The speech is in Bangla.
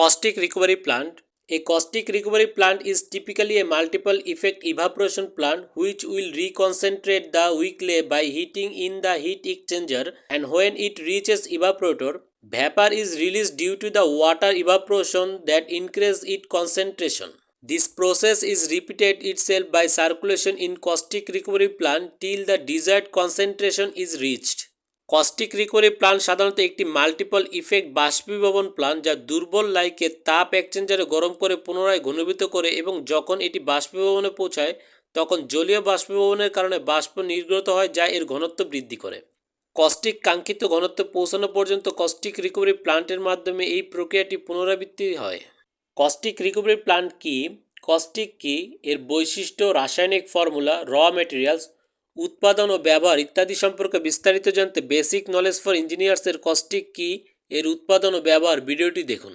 Caustic recovery plant. A caustic recovery plant is typically a multiple effect evaporation plant which will reconcentrate the weak clay by heating in the heat exchanger and when it reaches evaporator, vapor is released due to the water evaporation that increase its concentration. This process is repeated itself by circulation in caustic recovery plant till the desired concentration is reached. Caustic recovery plant সাধারণত একটি মাল্টিপল ইফেক্ট বাষ্পীভবন প্ল্যান্ট যা দুর্বল লাইকে তাপ এক্সচেঞ্জারে গরম করে পুনরায় ঘনীভূত করে এবং যখন এটি বাষ্পীভবনে পৌঁছায়, তখন জলীয় বাষ্পীভবনের কারণে বাষ্প নির্গত হয় যা এর ঘনত্ব বৃদ্ধি করে। কস্টিক কাঙ্ক্ষিত ঘনত্ব পৌঁছানো পর্যন্ত কস্টিক রিকভারি প্ল্যান্টের মাধ্যমে এই প্রক্রিয়াটি পুনরাবৃত্তি হয়। কস্টিক রিকভারি প্ল্যান্ট কি? কস্টিক কি? এর বৈশিষ্ট্য, রাসায়নিক ফর্মুলা র মেটেরিয়ালস উৎপাদন ও ব্যবহার ইত্যাদি সম্পর্কে বিস্তারিত জানতে বেসিক নলেজ ফর ইঞ্জিনিয়ার্সের কস্টিক কি এর উৎপাদন ও ব্যবহার ভিডিওটি দেখুন।